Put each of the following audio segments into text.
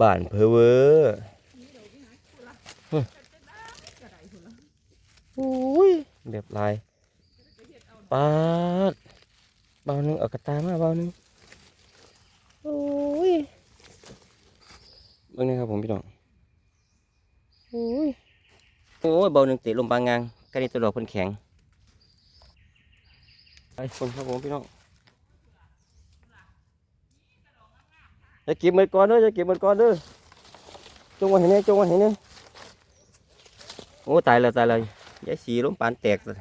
บ้านเพอเวอร์อุ้ยจะได้กระไดละโอ้ยแบบลายปาดเบาหนึ่งเอากระตามาเบาหนึ่งโอ้ยเบิ่งนี่ครับผมพี่น้องโอ้ยโอ้ยเบาหนึ่งเตะลมปางงางกันนี่ตัวดอกพิ่นแข็งไปคนครับผมพี่น้อง จะเก็บมือก่อนเด้อจะเก็บมือก่อนเด้อจงไว้เห็นไหมจงไว้เห็นไหมโอ้ตายแล้วตายแล้วยายสีล้มปานแตกเลย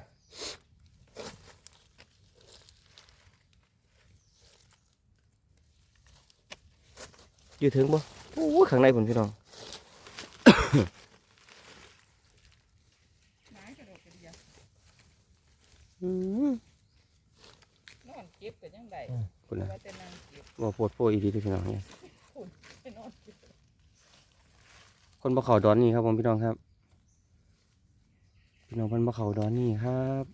อยู่ถึงบ่โอ้ข้างในผมพี่น้องไม้กระดกกระเดียอืมนอนเก็บกันยังไง คุณนะว่าแต่นางเก็บบ่โพดโพอีดีเด้อพี่น้องเนี่ยไปนอนเก็บคนบ่เขาดอนนี่ครับผมพี่น้องครับ พี่น้องเพิ่นบ่เขาดอนนี่ครับ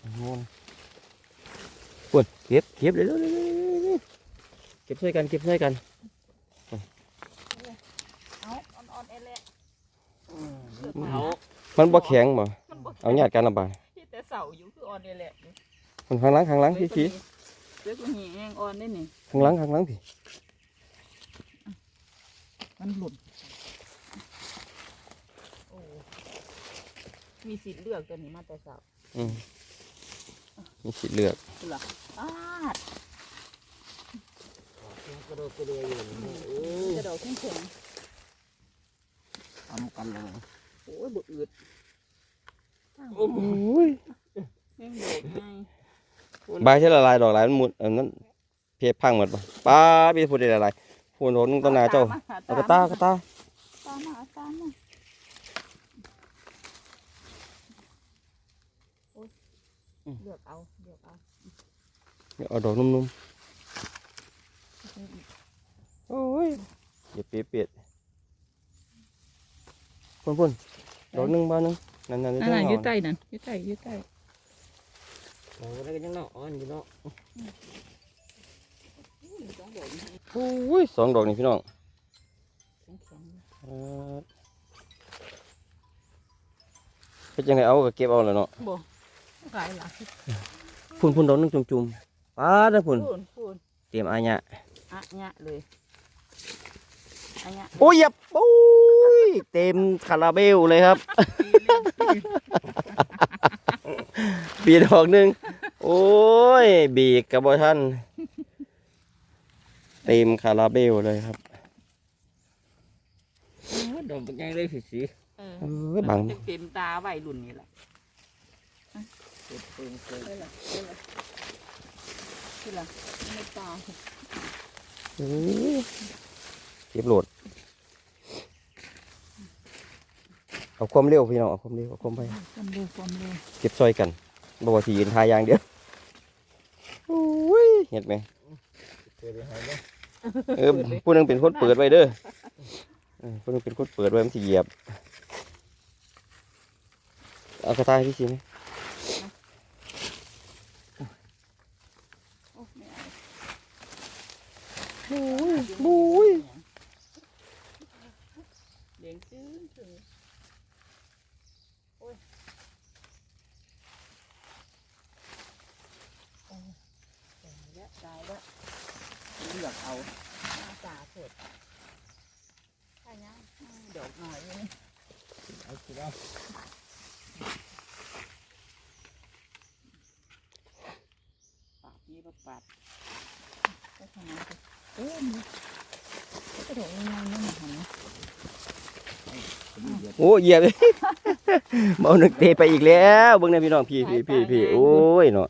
โอ้โหปุ่นเก็บเก็บเลยเร็วๆๆๆเก็บช่วยกันเก็บช่วยกันเอาอ่อนๆเอเละเอามันบ่แข็งบ่มันบ่เอาญาติกันละบาด มันข้างหลังข้างหลังพี่สีเจ้าตัวนี้แห้งอ่อนได้นี่ข้างหลังข้างหลังพี่มันหลุดโอ้มีสิทธิ์เลือกตัวนี้มาแต่เสาอืมมีสิทธิ์เลือกคุณละอ้าดกระโดดกระโดดอยู่นี่เออกระโดดขึ้นแข็งทำกันเลยโอ้ยบุอืดโอ้ยแห้งโดดไง ใบใช่ละลายดอกหลายมันหมดอันนั้นเพชรพังหมดปะป้าพี่พูดได้ละลายพูดโหนต้นนาเจ้าเอากระตากระตาตามมาตามมาโอ้ยเลือกเอาเลือกเอาเดี๋ยวเอาดอกนุ่มๆโอ้ยอย่าเปียเปียดพุ่นพุ่นดอกหนึ่งบ้านหนึ่งนั่นนั่นนั่นน่ะอยู่ใต้นั่นอยู่ใต้อยู่ใต้ โอ้แล้วก็ยังเนาะอ่อนอยู่เนาะสองดอกนี่โอ้ยสองดอกนี่พี่น้องแข็งเอ่อเป็นยังไงเอาก็เก็บเอาแล้วเนาะๆบ่ขายหลักพุ่นพุ่นดอกหนึงจุ่มๆป้าเด้อพุ่นพูนพูนเตรียมอาญะอะเนี้ยเลยอะเนี้ยโอ้ยเหยับโอ้ยเต็มคาราเบลเลยครับ ปีดอกหนึ่งโอ้ย บีกกับบอท่านเต็มคาราเบลเลยครับดอกเป็นไงเลยสิสิเออเอ้ยบังเต็มตาวัยรุ่นนี่แหละเต็มเต็มเต็มได้ละได้ละที่ละไม่ตาโอ้ยเก็บโหลด เอาความเร็วพี่น้องเอาความเร็วเอาความไปความเร็วความเร็วเก็บซอยกันบอกว่าสียืนทายอย่างเดียวโอ้ยเห็นไหมเกิดอะไรเนี่ยเออผู้หนึงเป็นคนเปิดไว้เด้อเออผู้หนึงเป็นคนเปิดไว้มันสิเหยียบเอากระต่ายพี่สิไหมโอ้ไม่เอาบุ้ย เลี้ยงจื้นถึงโอ้ยโอ้ยแต่เยอะตายแล้วเลือกเอาหน้าตาเถิดใช่ยังดอกหน่อยนี่เอาสิเอาปาดนี่เราปาดก็ทำไมเอ้ยกระโดดยังไงเนี่ยมันหันโอ้เหยียบเมาหนึกเตะไปอีกแล้วเบิ่งในพี่น้องพี่พี่พี่พี่โอ้ยเนาะ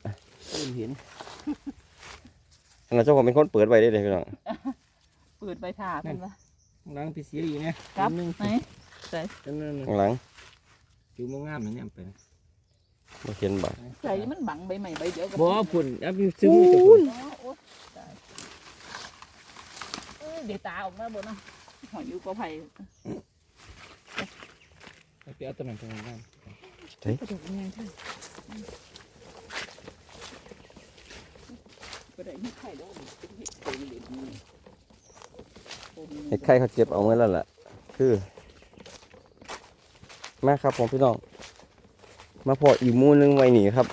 เห็น อันนั้นเจ้าของเป็นคนเปิดไว้ได้เลยพี่น้องเปิดใบถาเป็นปะล้างพี่สีดีเนี่ยครับนึงไหนใส่นั่นนั่นข้างหลังผิวมันงามนะเนี่ยเป็นบ่เห็นบ่ใส่มันบังใบใหม่ใบเดียวกับบ่ฝุ่นอับอยู่ซื้อมือจะฝุ่นอ๋อโอ๊ยตายเอ้ยเดี๋ยวตาออกมาบนเนาะหอยอยู่กอไผ่เอาไปเอาตำแหน่งตรงนั้นกระโดดยังไงใช่ ได้มีไข่ดอกเป็นเห็ดโคนเหล็กนี่เห็ดไข่เขาเก็บเอาไว้แล้วล่ะ คือมาครับผมพี่น้อง มาพออีกมูนึงไว้นี่ครับ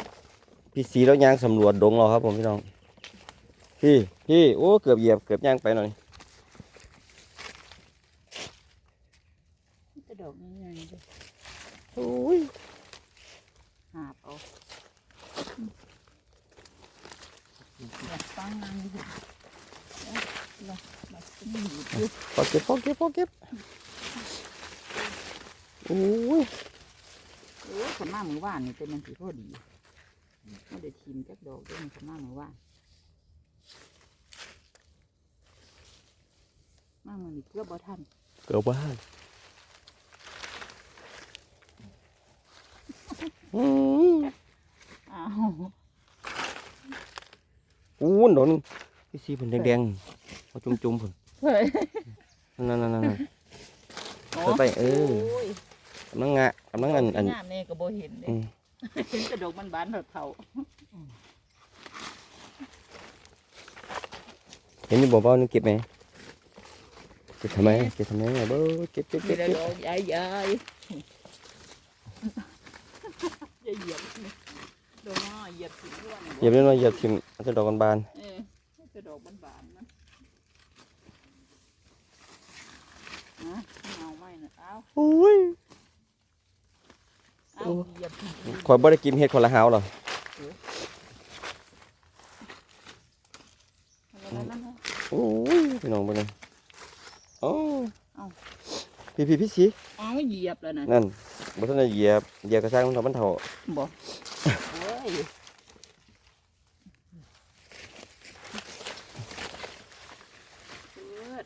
พี่สีแล้วยางสำรวจดงเราครับผมพี่น้อง พี่พี่โอ้เกือบเหยียบเกือบย่างไปหน่อย จะดอกง่ายๆเลย โอ้ย หาบเอาอยากฟังงานอยู่เอ้ยเราเราจะมีอยู่อยู่ พอเก็บพอเก็บพอเก็บโอ้ย เออขนมามือว่านนี่ เป็นมันสีพอดีไม่ได้ชิมจักดอกเด้วยมันขนมามือว่านมามือนี่เกือบบ่ทันเกือบบ้านอืมอ้าวอู้นดอกหนึงพี่สีเป็นแดงๆเอาจุ่มๆผลเฮ้ยนั่นนั่นนั่นนั่นเออไปเออโยกำลังงะกำลังอันอันงามแน่ก็บ่เห็นเด้อืม เห็นกระดกมันบานเท่าเห็นอยู่บ่เบานึงเก็บไหมเก็บทำไมเก็บทำไมเบ้อเก็บเก็บๆเก็มีบแต่เก็บดอกใหญ่ๆอย่าเหยียบดอกน้อยเหยียบถึงร่วงเหยียบนิดหน่อยเหยียบทิ่มเอาจะดอกกันบานเออจะดอกมันบานๆมันอะเอาไม่นะเอาโอ้ย เอาเหยียบถึงข่อยบ่ได้กินเห็ดคนละหาวหรอนั่นๆๆโอ้ยพี่น้องบ่นี่โอ้เอ้าพี่พี่พี่สีๆเอาเหยียบแล้วนะนั่นบ่ทันได้เหยียบเหยียบกระซังมันเท่ามันเท่าบอกโอ้ยเปิด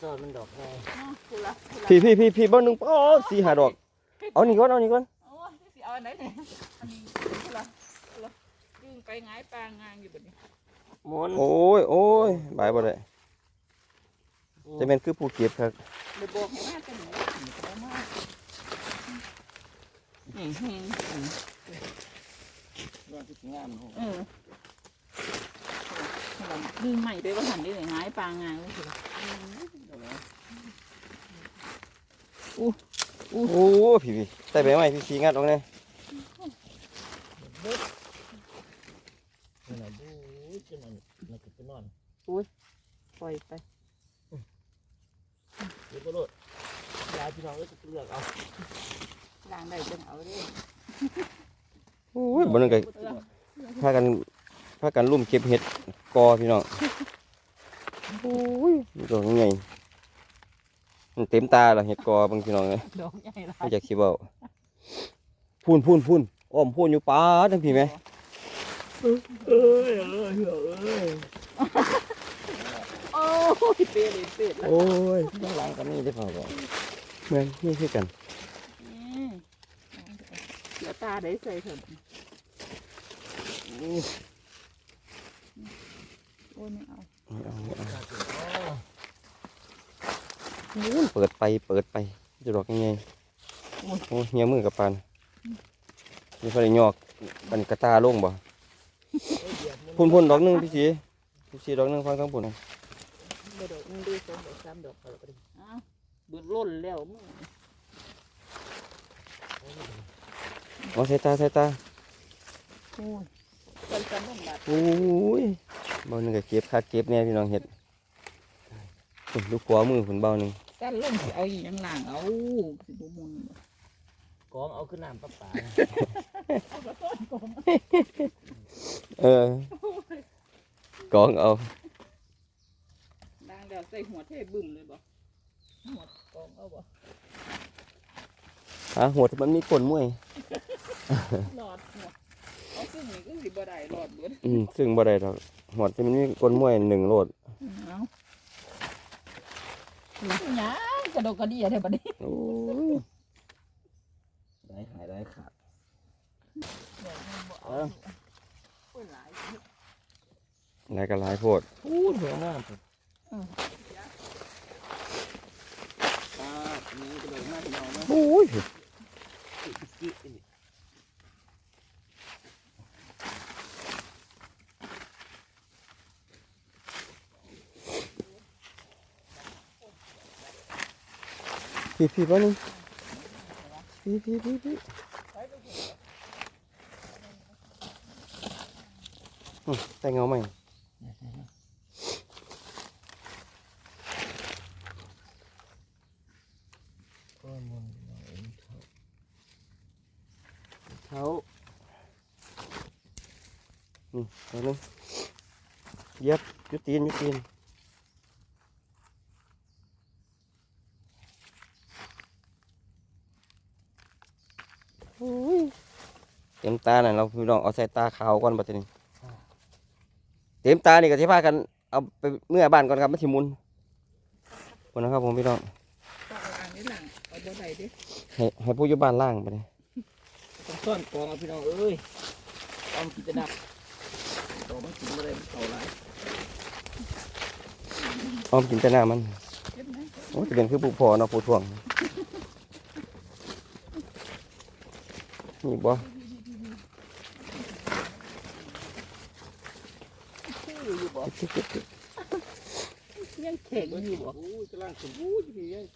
ซอดมันดอกไงอ้าวกูละกูละพี่พี่พี่พี่บ่หนึงโอ้สี่ห้าดอก เอานี่ก่อนเอานี่ก่อนโอ้ยสิเอาอันไหนเนี่ยอันนี้กูละกูละดึงไปหงายปลางางอยู่แบบนี้หมุนโอ้ยโอ้ยบายบ่ได้จะเป็นคือผู้เก็บครับเลยบอกให้มาแต่หนูหนูก็มาแห้งแห้งดอกที่งามโอ้เออเราดึงใหม่ไปว่าหันได้เลยหงายปลางางก็คือโอ้พี่พี่ใส่ใบไม้พี่สีงัดออกแน่นั่นน่ะดูจัง นั้นมันก็ไปนอนปล่อยไปเดี๋ยวก็โลดยายพี่น้องก็จะเลือกเอาล้างได้จังเอาเด้โอ้ยบ่นึงก็เออพากันพากันลุ่มเก็บเห็ดกอพี่น้องโอ้ยนี่ดอกใหญ่มันเต็มตาแล้วเห็ดกอบางพี่น้องเลยดอกใหญ่ละไม่อยากคิดว่าพูนพูนพูนอ้อมพูนอยู่ป้าทั้งพี่ไหม เอ้ยเอ้ยเอ้ยโอ้ยเปรี้ยเลยเปรี้ยเลยโอ้ยข้างหลังก็มีได้เปล่าบ่แม่งนี่คือกันนี่เดี๋ยวตาได้ใส่เถอะโอ้ยไม่เอาไม่เอาไม่เอาเปิดไปเปิดไปจะดอกยังไงโอ้ยเฮียมือกับปานนี่เขาได้ยอกบันกระตาลงบ่ พูนพูนดอกหนึงพี่สีพี่สีดอกหนึงฟังทั้งปุ่นน่ะไม่ดอกมึงดูสองดอกสามดอกเอาไปดิอ้าวเบิดล้นแล้วมึงเอาใส่ตาใส่ตาโอ้ยกันกันต้องบาดโอ้ยเบาหนึ่งก็เก็บคักเก็บแน่พี่น้องเห็ดพุ่นลูกขวามือผุนเบาหนึ่งกันลงสิเอาอีหยังล่างเอาสิบ่มุนบ่กองเอาขึ้นน้ำประปาเอากระต้นกอง เออกองเอาล่างเดี๋ยวใส่หัวเทบึ้มเลยบ่หัวกองเอาบ่หาหัวที่มันมีก้นมวยหลอดหัวเอาซึ่งนี่ก็สิบ่ได้หลอดเบิดอืมซึ่งบ่ได้ดอกหัวที่มันมีก้นมวยหนึ่งโลดเอาหยังกระดกกระเดียเด้บัดนี้โอ้ยได้หายได้ขาด ลายกระลายโพดอู้สวยงามโอ้ยพี่พี่บ้านี่พี่พี่พี่พี่แต่เงาใหม่ ก็มันน่อยเขาเขาอืมเอานึงเย็บยุตีนยุตีนโอ้ยเต็มตาน่ะเราพี่น้องเอาใส่ตาขาวก่อนบัดนี้ เต็มตานี่ก็ที่พากันเอาไปเมื่อบ้านก่อนครับมันสิหมุนคนนะครับผมพี่น้องต้องเอาอ่างนี้หลังเอาบ่ได้เดิให้ให้ผู้อยู่บ้านล่างไปเลยต้องซ่อนกองเอาพี่น้องเอ้ยต้องกินจะนับต่อมันกินไม่ได้มันเข่าหลายอ้อมกินแต่หน้ามันเก็บไหมโอ้จะเป็นคือผู้พอเนาะผู้ทวงนี่บ่ ชื่ออยู่ บ่จิ๊บจิ๊บจิ๊บยังแข็งอยู่บ่โอ้ยกำลังสมบูรณ์พี่ยัย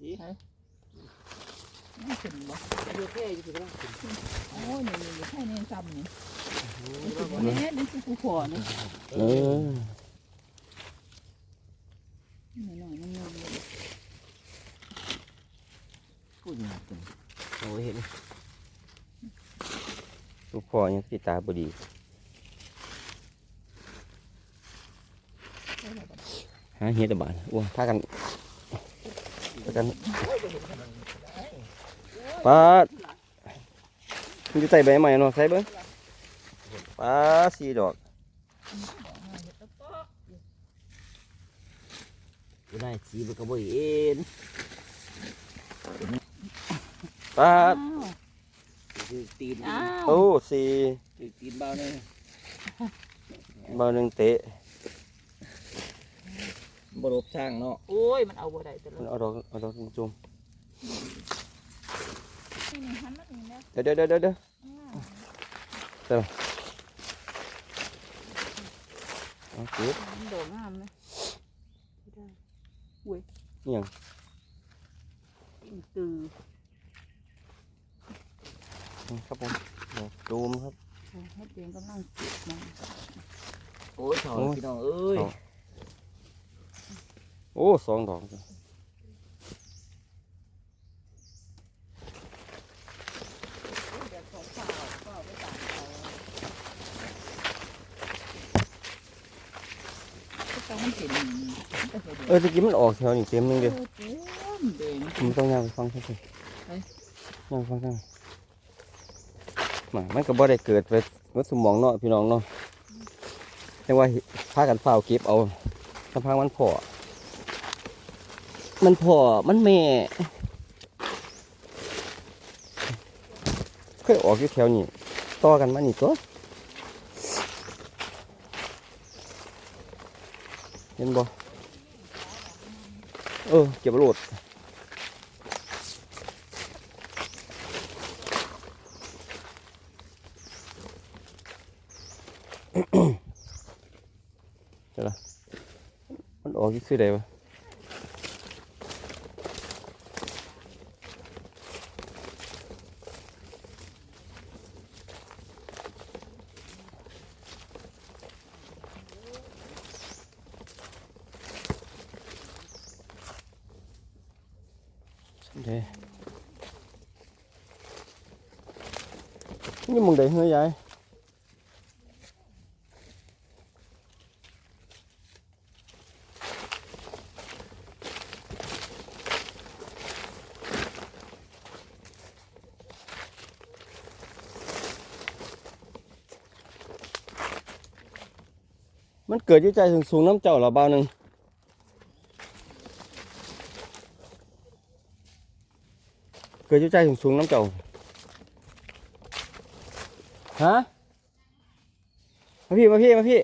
ดียังแข็งบ่เยอะแค่อยู่พี่กำลังสมบูรณ์โอ้ยนี่นี่แค่นี้ซ้ำนี่นี่คือนี่คือกูขอนี่เออนี่หน่อยมันงงเลยพูดอย่างนี้โอ้ยเห็นผู้พอยังติดตาบดี หาเฮ็ดบานอ้วพากันพากันปาดมันจะใส่ใบใหม่เนาะใส่เบิ้งปาดสี่ดอกกูได้สีมันก็บ่เห็นปาดคือตีนอ้าวโอ้สี่ตีนตีนเบาเนี่ยเบาหนึ่งเตะ บรบช่างเนาะโอ้ย มันเอาบ่ได้ตลอดเอาดอกเอาดอกจุ่มนี่หันมานี่นะเดี๋ยวเดี๋ยวเดี๋ยวเดี๋ยวเอาเก็บมันโดดงามนะนี่ยังตือครับผมดอกจูมครับให้เตียงกำลังเก็บมันโอ้ยถอนพี่น้องเอ้ย โอ้สองดอกจ้ะเดี๋ยวของเปล่าก็เอาไปตากเขาก็ต้องมันเห็นมันก็เห็นเออตะกี้มันออกแถวนี่เต็มหนึงเดียวเต็มเด้งมันต้องย่างไปฟังใช่ไหมเฮ้ยย่างไปฟังใช่ไหมมามันก็บ่ได้เกิดไปวัดสมองเนาะพี่น้องเนาะแต่ว่าพากันเฝ้าเก็บเอาสะพังมันพอ มันพอมันแม่เคยออกอยู่แถวนี้ต่อกันมานี่ตัวเห็นบ่เออเก็บโหลดมันออกที่ซื้อได้ปะเด้นี่มึงได้เฮ้ยยาย มัน เกิดยู่ใจสูงสูงน้ำเจ้าหรอเบาหนึ่งเกิดยู่ใจสูงสูงน้ำเจ้าฮะมาพี่มาพี่มาพี่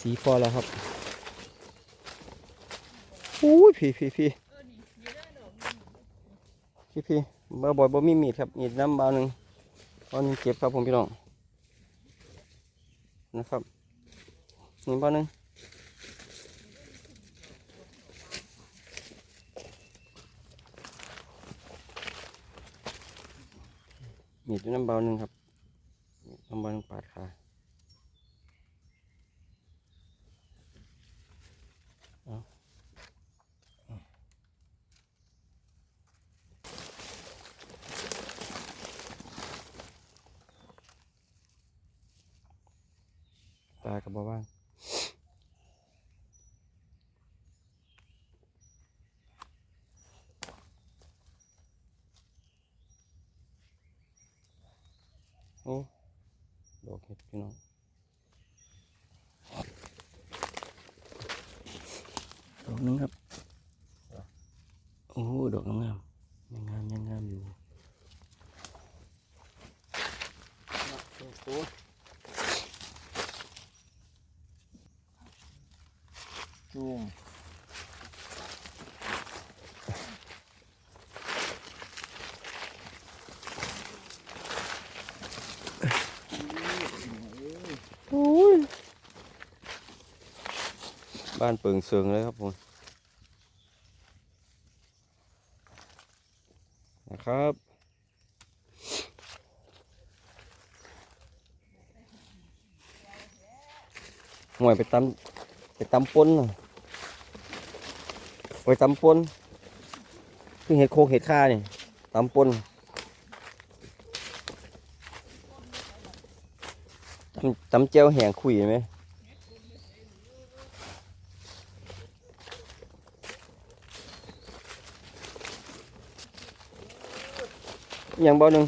สีพอแล้วครับ อุ้ยพี่พี่พี่พี่พี่บ่บ่อยบ่มีมีดครับมีดน้ำเบาหนึ่งเบาหนึ่งเก็บครับผมพี่น้องนะครับนี่เบาหนึ่งมีดน้ำเบาหนึ่งครับน้ำเบาหนึ่งปาดขาเอา ตากับบ่ว่างโอ้ดอกเห็ดพี่น้องดอกนึงครับ โอ้ ดอกงามยังงามยังงามอยู่โอ้ จุ่มบ้านเปิงเสืองเลยครับผมนะครับห่วยไปตำไปตำปนน่ะ ไปตำปนคือเห็ดโคกเห็ดข่านี่ตำปนตำตำเจียวแห้งคุยไหมอย่างเบาหนึ่ง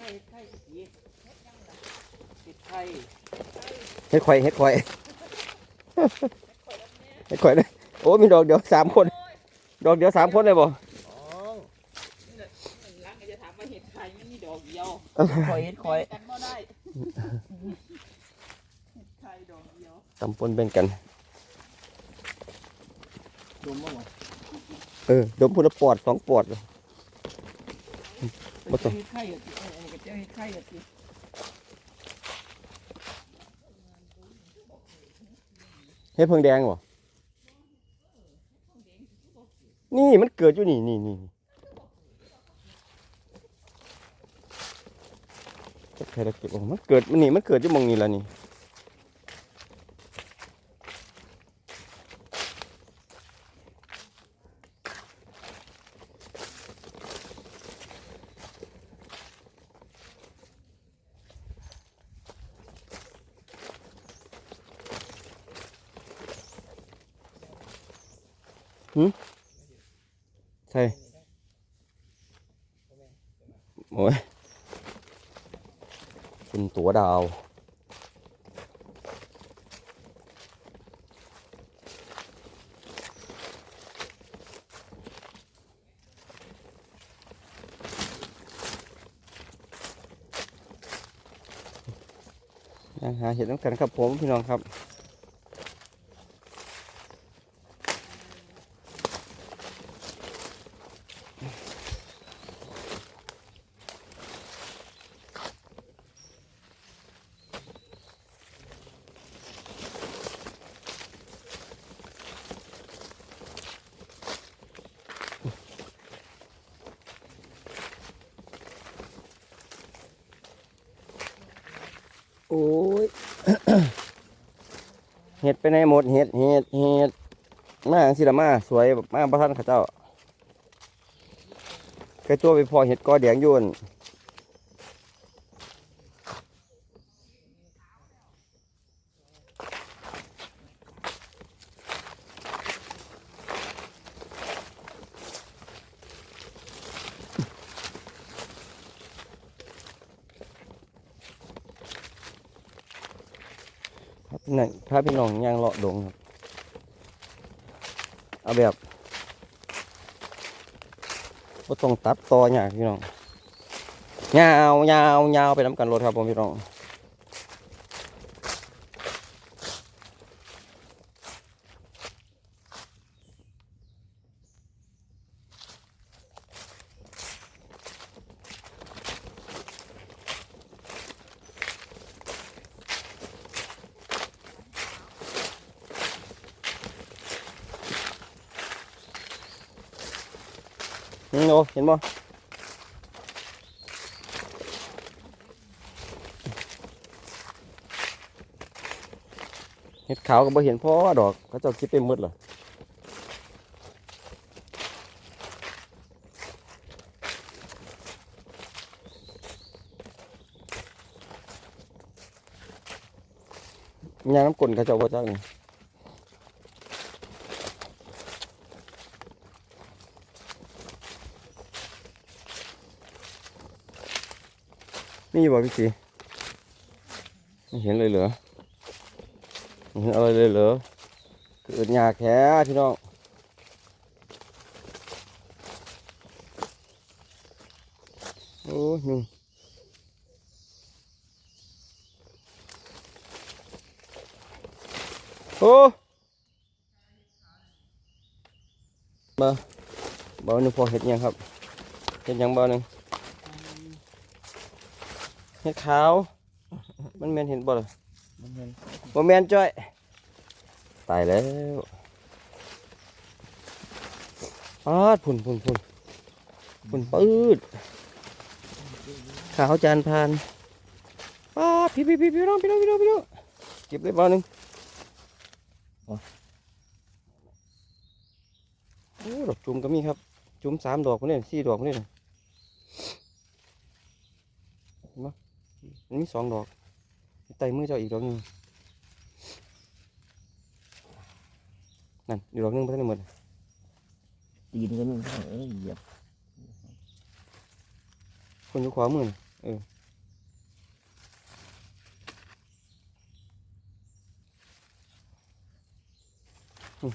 เห็ดไข่เฮ็ดข่อยเฮ็ดข่อยเฮ็ดข่อยเลย โอ้มีดอกเดียวสามคน ดอกเดียวสามคนเลยบ่อ๋อหลังจะถามว่าเห็ดไข่มันมีดอกเดียวคอยเห็ดคอยกันบ่ได้เห็ดไข่ดอกเดียวสามคนเป็นกันดมบ้างวะเออดมพุทธปอดสองปอดเลยบ่บ่ต้ต้อองงเห็ดไข่อะสิเออเออเจ้าเห็ดไข่อะสิเฮ็ดเพิ่งแดงบ่ นี่มันเกิดอยู่นี่นี่นี่ใครจะเก็บมันเกิดมันนี่มันเกิดอยู่มองนี้แล้วนี่ ใช่โอ้ยเป็นตัวดาวหาเห็ดน้ำกันครับผมพี่น้องครับ โอ้ยเห็ดไปในหมดเห็ดเห็ดเห็ดมาอังสิละมาสวยแบบมาประทันข้าเจ้าแค่ตัวไปพอเห็ดกอแดงยุ่น นั่นพาพี่น้องย่างเลาะดงครับ เอาแบบก็ต้องตัดต่ออย่างพี่น้องยาวยาวยาวไปน้ำกันรถครับผมพี่น้อง นบ่เห็ดขาวก็บ่เห็นพ่อดอกเขาเจ้าคิดไปหมดเหรอมียางน้ำกลนเขาเจ้าบ่จักนี่ มีบ่พี่สีไม่เห็นเลยเหรอไม่เห็นอะไรเลยเหรอเกิดหยาแท้พี่น้องโอ้ยนี่โอ้มาเบาหนึ่งพอเห็ดยังครับเห็ดยังเบาหนึ่ง เห็ดขาว มันแมนเห็นบ่ล่ะมันเห็นบ่แมนจ้อย ตายแล้วปาดพุ่นพุ่นพุ่นพุ่นปืดขาวจานพานปาดพี่พี่พี่พี่น้องพี่น้องพี่น้องพี่น้องเก็บเลยบ้าหนึ่งโอ้ดอกจุ่มก็มีครับ จุ่มสามดอกคนนี้สี่ดอกคนนี้เห็นไหมมั นมีสองดอกไต่มือเจ้าอีกดอกหนึงนั่นอีกดอกหนึงไปทั้งหมดตีนก็มีพี่น้องเอ้ยเหยียบคนอยู่ขวามือน่ะเอออืม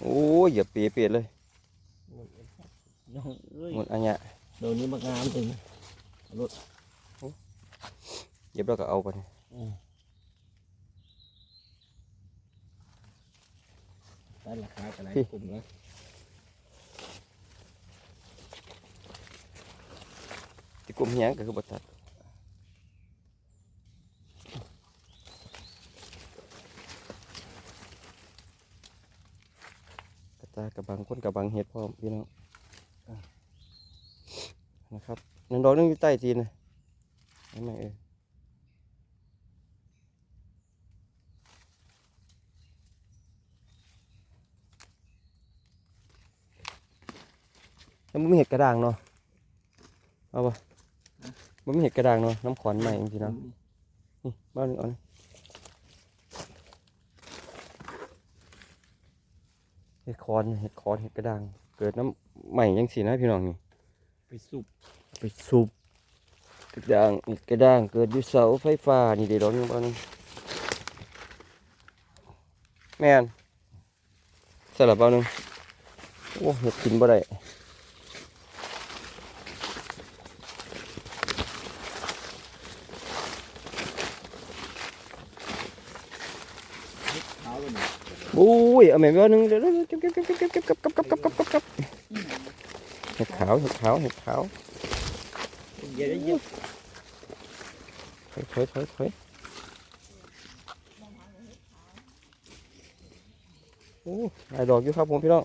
โอ้ยอย่าเปียเปียเลยน้องเอ้ยหมดอันเนี้ยเดี๋ยวนี้มางามจริง เย็บแล้วก็เอาไปได้ราคากันหลายกลุ่มแล้วที่กลุ่มเฮียงก็คือบัตัดกระตายกับบางคนกับบางเห็ดพร้อมพี่น้องอะนะครับนั่นดอกหนึงอยู่ใต้ตีนนะเห็นไหมเออ แล้วมันมีเห็ดกระด้างเนาะเอาปะมันมีเห็ดกระด้างเนาะน้ำขวัญใหม่จริงๆเนาะนี่บ้านนี้เอานี่เห็ดคอนเห็ดคอนเห็ดกระด้าง เกิดน้ำใหม่ยังสีนะพี่น้องนี่ไปสุบไปสูบกระด้างอีกกระด้าง เกิดอยู่เสาไฟฟ้านี่เดี๋ยวนี้บ้านนี้แม่นสลับบ้านนึงโอ้เห็ดกินบ่ได้ เท้าเลยนี่ อุ้ยเอาแม่บ้านนึงเดี๋ยวๆเก็บเก็บเก็บเก็บเก็บเก็บเก็บเก็บเก็บเก็บเก็บเก็บเห็ดขาวเห็ดขาวเห็ดขาวเหยียบเหยียบถอยถอยถอยถอยโอ้หลายดอกอยู่ครับผมพี่น้อง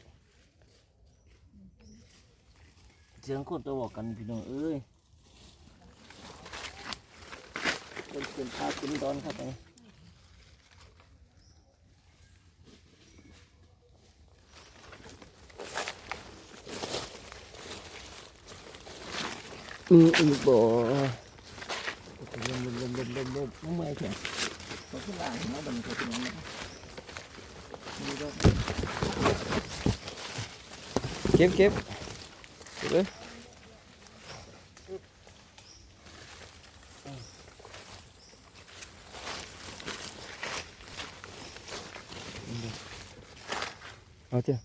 เสียงคนตัวบอกกันพี่น้องเอ้ยเป็นเป็นพาขึ้นดอนครับไงมีอี Ừ, ừ, bỏ lùm lùm lùm lùm lùm lùm nó mê kìa có cái làng nó bình thường nó kiếm kiếm được, đấy Ờ chưa?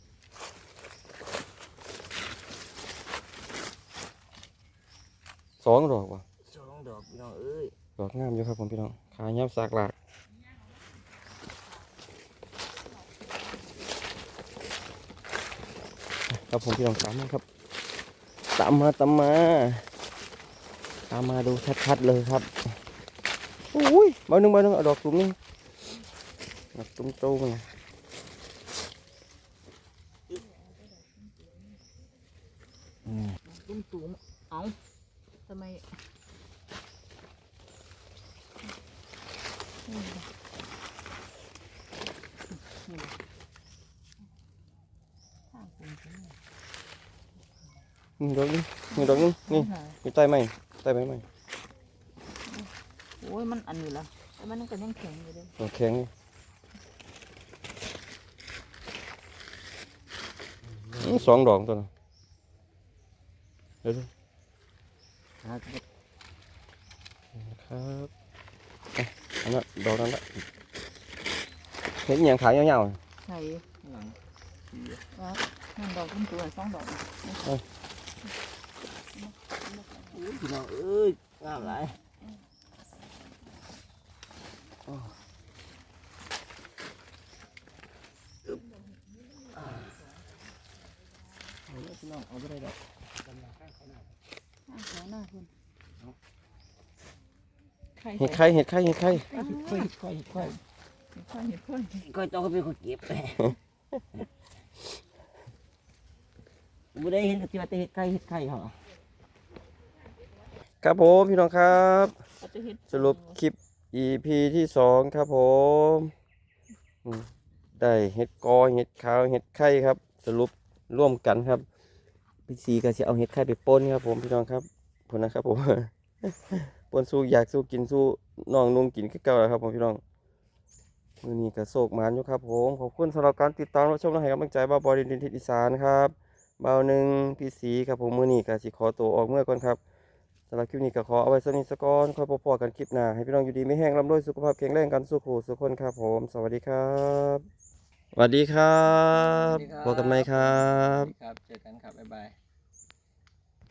สองดอกว่ะสองดอกพี่น้องเอ้ยดอกงามอยู่ครับผมพี่น้องขาเงียบสากหลากครับผมพี่น้องตามมาครับตามมาตามมาตามมาดูชัดๆเลยครับอุ้ยใบหนึ่งใบหนึ่งเอาดอกกลุ่มนี้ดอกตุ้มโตมาอืม ตุ้มตูมเอาทำไมนี่นะนี่นะข้างคุณใช่ไหม นี่ดอกนึงนี่ดอกนึงนี่ อยู่ใต้ไม้ใต้ไม้ไม้โอ้ยมันอันนี้ละแต่มันก็ยังแข็งอยู่เลยตัวแข็งนี่อื้อสองดอกตัวน่ะเดี๋ยวดูครับครับอะอันนั้นดอกนั้นละเห็นอหย่างขายยาวๆน่ะใส่หลังว่านั่นดอกตุ้มตัวสองดอกอุ้ย พี่น้องเอ้ยงามหลายเอาเลยพี่น้องเอาไปได้ดอกข้างเขาหน้าคุณไข่เห็ดไข่เห็ดไข่เห็ดไข่ค่อยค่อยค่อยไข่เห็ดข้นค่อยต้องเป็นคนเก็บไม่ได้เห็นที่ว่าแต่เห็ดไข่เห็ดไข่เหรอ ครับผมพี่น้องครับ สรุปคลิป EP ที่สองครับผมได้เห็ดกอเห็ดขาวเห็ดไข่ครับ สรุปร่วมกันครับพี่สีก็จะเอาเห็ดไข่ไปป่นครับผมพี่น้องครับผลนะครับผมป่นสู้อยากสู้กินสู้น้องนุ่งกินคือเก่าแล้วครับผมพี่น้องมือนี้ก็โศกมานอยู่ครับผมขอบคุณสำหรับการติดตามรับชมและให้กำลังใจบ่าบอดินดินทิศอีสานครับเบาหนึ่งพี่สีครับผมมือนี้ก็สิขอตัวออกเมื่อก่อนครับำหรับคลิปนี้ก็ขอเอาไว้สนิทสกอนค่อยพบๆกันคลิปหน้าให้พี่น้องอยู่ดีไม่แห้งร่ำรวยสุขภาพแข็งแรงกันสุขหูสุขคนครับผม สวัสดีครับสวัสดีครับพบกันไหมครับ ครับ เจอกันครับ บ๊ายบาย